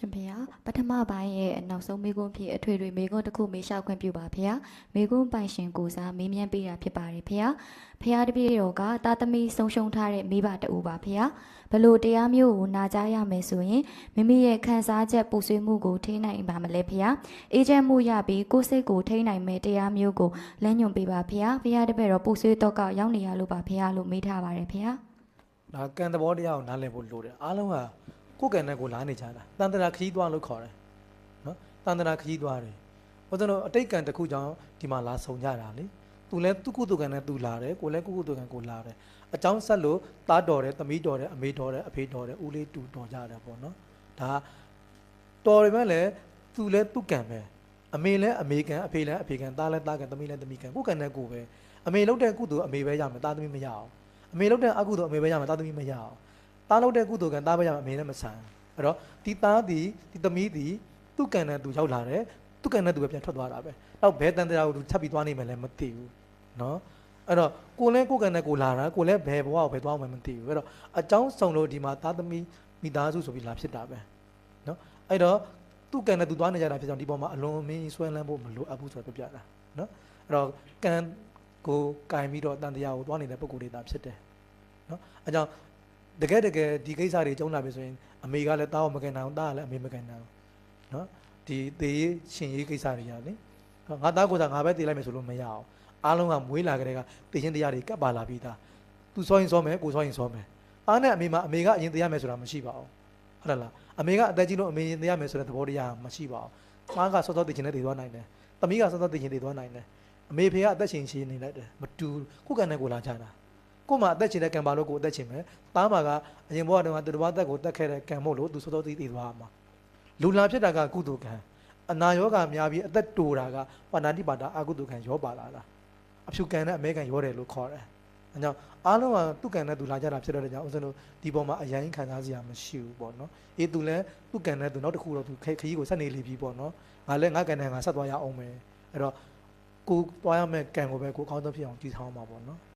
ရှင်ဖေဟာပထမပိုင်းရဲ့နောက်ဆုံးမေကွန်းဖြစ်အထွေထွေမေကွန်းတစ်ခုမေးလျှောက်ခွင့်ပြုပါဖေဟာမေကွန်းပိုင်ရှင်ကိုစားမေးမြန်းပေးတာဖြစ်ပါတယ်ဖေဟာဖေဟာတပည့်တော်ကတာသမီဆုံးရှုံးထားတဲ့မိဘတူပါဖေဟာဘလို့တရားမျိုးကိုနာကြားရမယ်ဆိုရင်မိမိရဲ့ခံစားချက်ပူဆွေးမှုကိုထိနိုင်ပါမလဲဖေဟာအေဂျင့်မှုရပြီးကိုယ်စိတ်ကိုထိနိုင်မဲ့တရားမျိုးကိုလမ်းညွှန်ပေးပါဖေဟာဖေဟာတပည့်တော်ပူဆွေးတော့ကရောက်နေရလို့ပါဖေဟာလို့မေးထားပါတယ်ဖေဟာဒါကံသဘောတရားကိုနားလည်ဖို့လိုတယ်အားလုံးက ကိုယ်ကံနဲ့ကိုယ်လာနေကြတာတန်တရာခကြီးသွားလို့ခေါ်တယ်နော်တန်တရာခကြီးသွားတယ်ဘုရားတို့အတိတ်ကံတစ်ခုကြောင့်ဒီမှာလာဆုံကြတာလေသူလည်းသူကုသကံနဲ့သူလာတယ်ကိုယ်လည်းကုကုသကံကိုလာတယ်အကြောင်းဆက်လို့သားတော်တယ်သမီးတော်တယ်အမေတော်တယ်အဖေတော်တယ်ဦးလေးတူတော်ကြတယ်ပေါ့နော်ဒါတော်တယ်မဲ့လည်းသူလည်းသူကံပဲအမေလည်းအမေကံအဖေလည်းအဖေကံသားလည်းသားကံသမီးလည်းသမီးကံကိုယ်ကံနဲ့ကိုယ်ပဲအမေလုပ်တဲ့ကုသိုလ်အမေပဲရမယ်သားသမီးမရအောင်အမေလုပ်တဲ့အကုသိုလ်အမေပဲရမယ်သားသမီးမရအောင် သားလုပ်တဲ့ကုသိုလ်ကံသားပဲရမှာအမြင်နဲ့မဆိုင်အဲ့တော့ဒီသားဒီဒီသမီးဒီသူ့ကံနဲ့သူရောက်လာတယ်သူ့ကံနဲ့သူပဲပြန်ထွက်သွားတာပဲတော့ဘယ်တန်တရားကိုသူချက်ပြီးသွားနေမှလည်းမသိဘူးနော်အဲ့တော့ကိုလဲကိုကံနဲ့ကိုလာတာကိုလဲဘယ်ဘဝကိုဘယ်သွားမှမသိဘူးအဲ့တော့အကြောင်းဆောင်လို့ဒီမှာသားသမီးမိသားစုဆိုပြီးလာဖြစ်တာပဲနော်အဲ့တော့သူ့ကံနဲ့သူသွားနေကြတာဖြစ်ကြောင့်ဒီပေါ်မှာအလွန်အမင်းဆွဲလန်းဖို့မလိုအပ်ဘူးဆိုတာပြပြတာနော်အဲ့တော့ကံကိုကင်ပြီးတော့တန်တရားကိုသွားနေတဲ့ပုံကိုယ်တွေသာဖြစ်တယ်နော်အဲကြောင့် တကယ်တကယ်ဒီကိစ္စတွေကျုံလာပြီဆိုရင်အမေကလည်းတားအောင်မကန်နိုင်အောင်တားကလည်းအမေမကန်နိုင်အောင်နော်ဒီသေရေးရှင်ရေးကိစ္စတွေရတယ်ငါသားကိုသာငါပဲတည်လိုက်မယ်ဆိုလို့မရအောင်အားလုံးကမွေးလာကြတဲ့ကတည်ရှင်တရားတွေကပ်ပါလာပြီးသားသူစောရင်စောမယ်ကိုစောရင်စောမယ်အားနဲ့အမေမှာအမေကအရင်တရားမယ်ဆိုတာမရှိပါဘူးဟုတ်လားအမေကအသက်ကြီးလို့အမေရင်တရားမယ်ဆိုတဲ့သဘောတရားမရှိပါဘူးမားကစောစောတည်ရှင်နဲ့တည်သွားနိုင်တယ်သမီးကစောစောတည်ရှင်တည်သွားနိုင်တယ်အမေဖေကအသက်ရှင်ရှင်နေလိုက်တယ်မတူကိုကန်နဲ့ကိုလာကြတာ ကို့မှာအသက်ရှင်တဲ့ကံပါလို့ကိုအသက်ရှင်မယ်။သားမှာကအရင်ဘဝတုန်းကသူတစ်ပါးသက်ကိုတက်ခဲ့တဲ့ကံမို့လို့သူစောစောသိသိသွားမှာ။လူလာဖြစ်တာကကုသိုလ်ကံ။အနာရောဂါများပြီးအသက်တိုတာကပါဏာတိပါတာအကုသိုလ်ကံရောပါလာတာ။အဖြူကံနဲ့အမဲကံရောတယ်လို့ခေါ်တယ်။အဲကြောင့်အားလုံးကသူ့ကံနဲ့သူလာကြတာဖြစ်တဲ့ကြောင့်ဦးဇင်းတို့ဒီပေါ်မှာအရင်ခံစားစရာမရှိဘူးပေါ့နော်။အေးသူလည်းသူ့ကံနဲ့သူနောက်တစ်ခုတော့သူခရီးကိုဆက်နေလိပြီပေါ့နော်။ငါလည်းငါကံနဲ့ငါဆက်သွားရအောင်မယ်။အဲ့တော့ကိုသွားရမယ့်ကံကိုပဲကိုအကောင်းဆုံးဖြစ်အောင်ကြည့်ဆောင်မှာပေါ့နော်။